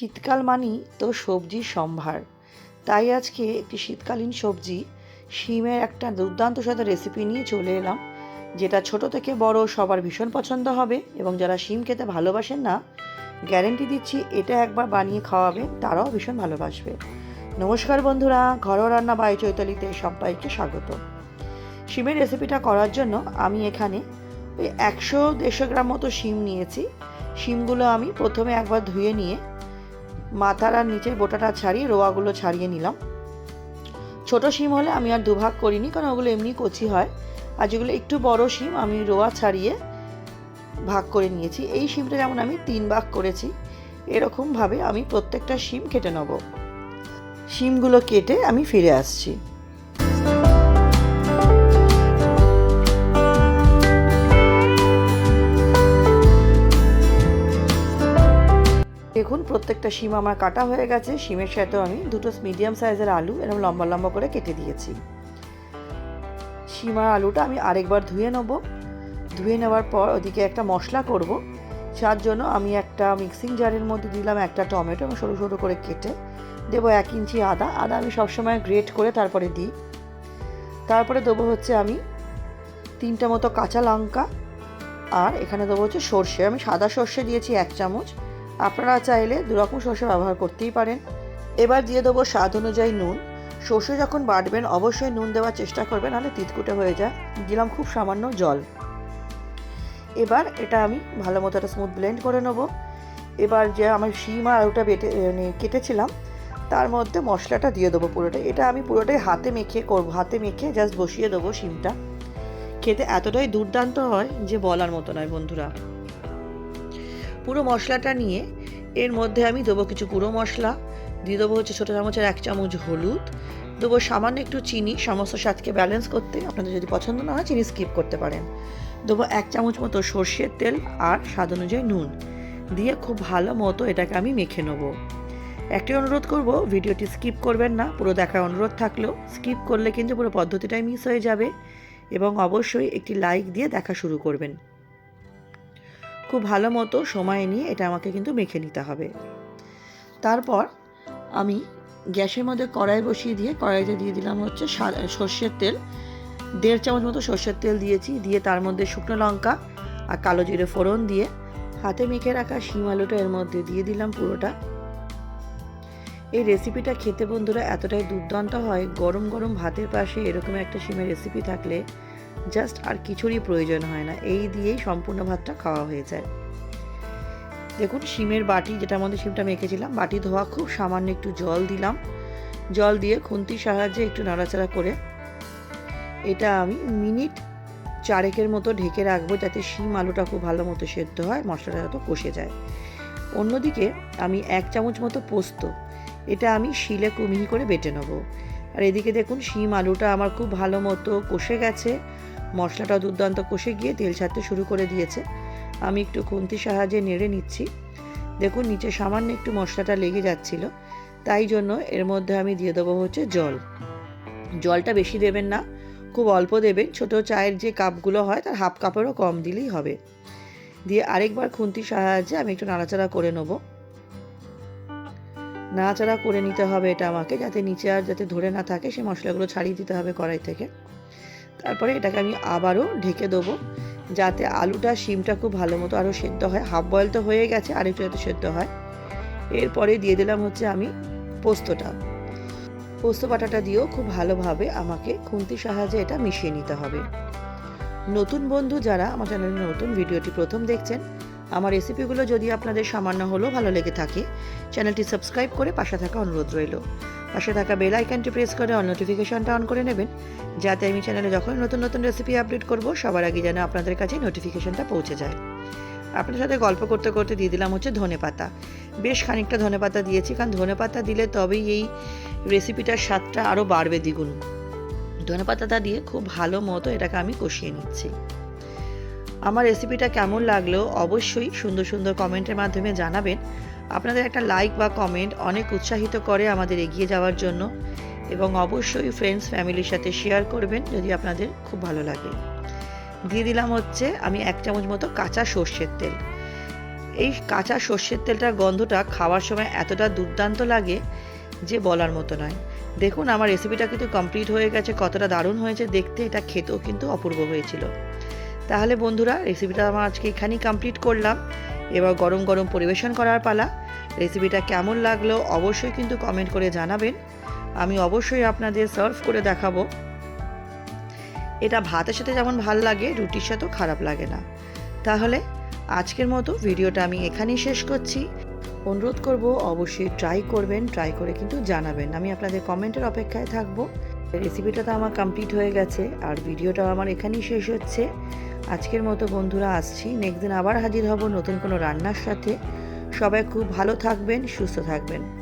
শীতকাল মানেই তো সবজির সম্ভার। তাই আজকে একটি শীতকালীন সবজি, শিমের একটা দুর্দান্ত সাথে রেসিপি নিয়ে চলে এলাম, যেটা ছোট থেকে বড় সবার ভীষণ পছন্দ হবে এবং যারা শিম খেতে ভালোবাসেন না গ্যারেন্টি দিচ্ছি এটা একবার বানিয়ে খাওয়াবে, তারাও ভীষণ ভালোবাসবে। নমস্কার বন্ধুরা, ঘরোয়া রান্না বাই চৈতালিতে সবাইকে স্বাগত। শিমের রেসিপিটা করার জন্য আমি এখানে ওই একশো দেড়শো গ্রাম মতো শিম নিয়েছি। শিমগুলো আমি প্রথমে একবার ধুয়ে নিয়ে মাথার আর নিচের বোটাটা ছাড়িয়ে, রোয়াগুলো ছাড়িয়ে নিলাম। ছোট শিম হলে আমি আর দুভাগ করিনি, কারণ ওগুলো এমনি কচি হয়। আর যেগুলো একটু বড় শিম, আমি রোয়া ছাড়িয়ে ভাগ করে নিয়েছি। এই শিমটা যেমন আমি তিন ভাগ করেছি, এরকমভাবে আমি প্রত্যেকটা শিম কেটে নেব। শিমগুলো কেটে আমি ফিরে আসছি। প্রত্যেকটা শিম আমার কাটা হয়ে গেছে। শিমের সাথেও আমি দুটো মিডিয়াম সাইজের আলু এরকম লম্বা লম্বা করে কেটে দিয়েছি। শিম আর আলুটা আমি আরেকবার ধুয়ে নেব। ধুয়ে নেওয়ার পর ওদিকে একটা মশলা করব। যার জন্য আমি একটা মিক্সিং জারের মধ্যে দিলাম একটা টমেটো এবং সরু সরু করে কেটে দেবো এক ইঞ্চি আদা। আদা আমি সবসময় গ্রেট করে তারপরে দিই। তারপরে দেবো হচ্ছে আমি তিনটা মতো কাঁচা লঙ্কা। আর এখানে দেবো হচ্ছে সর্ষে। আমি সাদা সর্ষে দিয়েছি এক চামচ। আপনারা চাইলে দুরকম সর্ষে ব্যবহার করতেই পারেন। এবার দিয়ে দেবো স্বাদ অনুযায়ী নুন। সর্ষে যখন বাটবেন, অবশ্যই নুন দেওয়ার চেষ্টা করবেন, নাহলে তিতকুটে হয়ে যায়। দিলাম খুব সামান্য জল। এবার এটা আমি ভালো মতো একটা স্মুথ ব্লেন্ড করে নেব। এবার যে আমার শিম আর আলুটা বেটে মানে কেটেছিলাম, তার মধ্যে মশলাটা দিয়ে দেবো পুরোটাই এটা আমি পুরোটাই হাতে মেখে করব, হাতে মেখে জাস্ট বসিয়ে দেবো শিমটা। খেতে এতটাই দুর্দান্ত হয় যে বলার মতো নয় বন্ধুরা। পুরো মশলাটা নিয়ে এর মধ্যে আমি দেবো কিছু গুঁড়ো মশলা, দিয়ে দেবো হচ্ছে ছোটো চামচের এক চামচ হলুদ, দেবো সামান্য একটু চিনি, সমস্ত স্বাদকে ব্যালেন্স করতে আপনাদের যদি পছন্দ না হয় চিনি স্কিপ করতে পারেন। দেবো এক চামচ মতো সর্ষের তেল আর স্বাদ অনুযায়ী নুন, দিয়ে খুব ভালো মতো এটাকে আমি মেখে নেব। একটি অনুরোধ করব, ভিডিওটি স্কিপ করবেন না, পুরো দেখার অনুরোধ থাকলেও স্কিপ করলে কিন্তু পুরো পদ্ধতিটাই মিস হয়ে যাবে এবং অবশ্যই একটি লাইক দিয়ে দেখা শুরু করবেন। খুব ভালো মতো সময় নিয়ে এটা আমাকে কিন্তু মেখে নিতে হবে। তারপর আমি গ্যাসের মধ্যে কড়াই বসিয়ে দিয়ে, কড়াইতে দিয়ে দিলাম হচ্ছে সর্ষের তেল। দেড় চামচ মতো সর্ষের তেল দিয়েছি, দিয়ে তার মধ্যে শুকনো লঙ্কা আর কালো জিরে ফোড়ন দিয়ে হাতে মেখে রাখা শিম আলুটা এর মধ্যে দিয়ে দিলাম পুরোটা। এই রেসিপিটা খেতে বন্ধুরা এতটাই দুর্দান্ত হয়, গরম গরম ভাতের পাশে এরকম একটা শিমের রেসিপি থাকলে জাস্ট আর কিছুরই প্রয়োজন হয় না। এই দিয়েই সম্পূর্ণ ভাতটা খাওয়া হয়ে যায়। দেখুন, শিমের বাটি, যেটা আমাদের শিমটা মেখেছিলাম, বাটি ধোয়া খুব সামান্য একটু জল দিলাম। জল দিয়ে খুন্তির সাহায্যে একটু নাড়াচাড়া করে এটা আমি মিনিট চারেকের মতো ঢেকে রাখব যাতে শিম আলুটা খুব ভালো মতো সেদ্ধ হয়, মশলাটা যত কষে যায়। অন্যদিকে আমি এক চামচ মতো পোস্ত, এটা আমি শিলে কুমিহি করে বেটে নেব। আর এদিকে দেখুন, শিম আলুটা আমার খুব ভালো মতো কষে গেছে। মশলাটা দুর্দান্ত কষে গিয়ে তেল ছাড়তে শুরু করে দিয়েছে। আমি একটু খুন্তি সাহায্যে নেড়ে নিচ্ছি। দেখুন, নিচে সামান্য একটু মশলাটা লেগে যাচ্ছিল। তাই জন্য এর মধ্যে আমি দিয়ে দেবো হচ্ছে জল। জলটা বেশি দেবেন না, খুব অল্প দেবেন। ছোট চায়ের যে কাপগুলো হয়, তার হাফ কাপেরও কম দিলেই হবে। দিয়ে আরেকবার খুন্তির সাহায্যে আমি একটু নাড়াচাড়া করে নেব। নাড়াচাড়া করে নিতে হবে এটা আমাকে, যাতে নিচে আর যাতে ধরে না থাকে, সে মশলাগুলো ছাড়িয়ে দিতে হবে কড়াই থেকে। তারপরে এটাকে আমি আবারও ঢেকে দেবো, যাতে আলুটা শিমটা খুব ভালো মতো আরও সেদ্ধ হয়। হাফ বয়েল তো হয়ে গেছে, আর একটু যাতে সেদ্ধ হয়। এরপরে দিয়ে দিলাম হচ্ছে আমি পোস্তটা। পোস্ত বাটাটা দিয়েও খুব ভালোভাবে আমাকে খুন্তির সাহায্যে এটা মিশিয়ে নিতে হবে। নতুন বন্ধু যারা আমার চ্যানেলে নতুন ভিডিওটি প্রথম দেখছেন আমার রেসিপিগুলো যদি আপনাদের সামান্য হলেও ভালো লেগে থাকে, চ্যানেলটি সাবস্ক্রাইব করে পাশে থাকা অনুরোধ রইল। পাশে থাকা বেল আইকনটি প্রেস করে অল নোটিফিকেশনটা অন করে নেবেন, যাতে আমি চ্যানেলে যখন নতুন নতুন রেসিপি আপডেট করব, সবার আগে যেন আপনাদের কাছে নোটিফিকেশনটা পৌঁছে যায়। আপনার সাথে গল্প করতে করতে দিয়ে দিলাম হচ্ছে ধনে পাতা। বেশ খানিকটা ধনে পাতা দিয়েছি, কারণ ধনে পাতা দিলে তবেই এই রেসিপিটার স্বাদটা আরও বাড়বে দ্বিগুণ। ধনে পাতাটা দিয়ে খুব ভালো মতো এটাকে আমি কষিয়ে নিচ্ছি। আমার রেসিপিটা কেমন লাগল অবশ্যই সুন্দর সুন্দর কমেন্টের মাধ্যমে জানাবেন। আপনাদের একটা লাইক বা কমেন্ট অনেক উৎসাহিত করে আমাদের এগিয়ে যাওয়ার জন্য এবং অবশ্যই ফ্রেন্ডস ফ্যামিলির সাথে শেয়ার করবেন যদি আপনাদের খুব ভালো লাগে। দিয়ে দিলাম হচ্ছে আমি এক চামচ মতো কাঁচা সর্ষের তেল। এই কাঁচা সর্ষের তেলটার গন্ধটা খাওয়ার সময় এতটা দুর্দান্ত লাগে যে বলার মতো নয়। দেখুন আমার রেসিপিটা কিন্তু কমপ্লিট হয়ে গেছে, কতটা দারুণ হয়েছে। দেখতে এটা খেতেও কিন্তু অপূর্ব হয়েছিল। তাহলে বন্ধুরা রেসিপিটা আমার আজকে এখানেই কমপ্লিট করলাম। এবার গরম গরম পরিবেশন করার পালা। রেসিপিটা কেমন লাগল অবশ্যই কিন্তু কমেন্ট করে জানাবেন। আমি অবশ্যই আপনাদের সার্ভ করে দেখাবো। এটা ভাতের সাথে যেমন ভালো লাগে, রুটির সাথেও খারাপ লাগে না। তাহলে আজকের মতো ভিডিওটা আমি এখানেই শেষ করছি। অনুরোধ করব অবশ্যই ট্রাই করবেন ট্রাই করে কিন্তু জানাবেন। আমি আপনাদের কমেন্টের অপেক্ষায় থাকব। রেসিপিটা তো আমার কমপ্লিট হয়ে গেছে, আর ভিডিওটাও আমার এখানেই শেষ হচ্ছে। আজকের মতো বন্ধুরা আসছি। নেক্সট দিন আবার হাজির হব নতুন কোনো রান্নার সাথে। সবাই খুব ভালো থাকবেন, সুস্থ থাকবেন।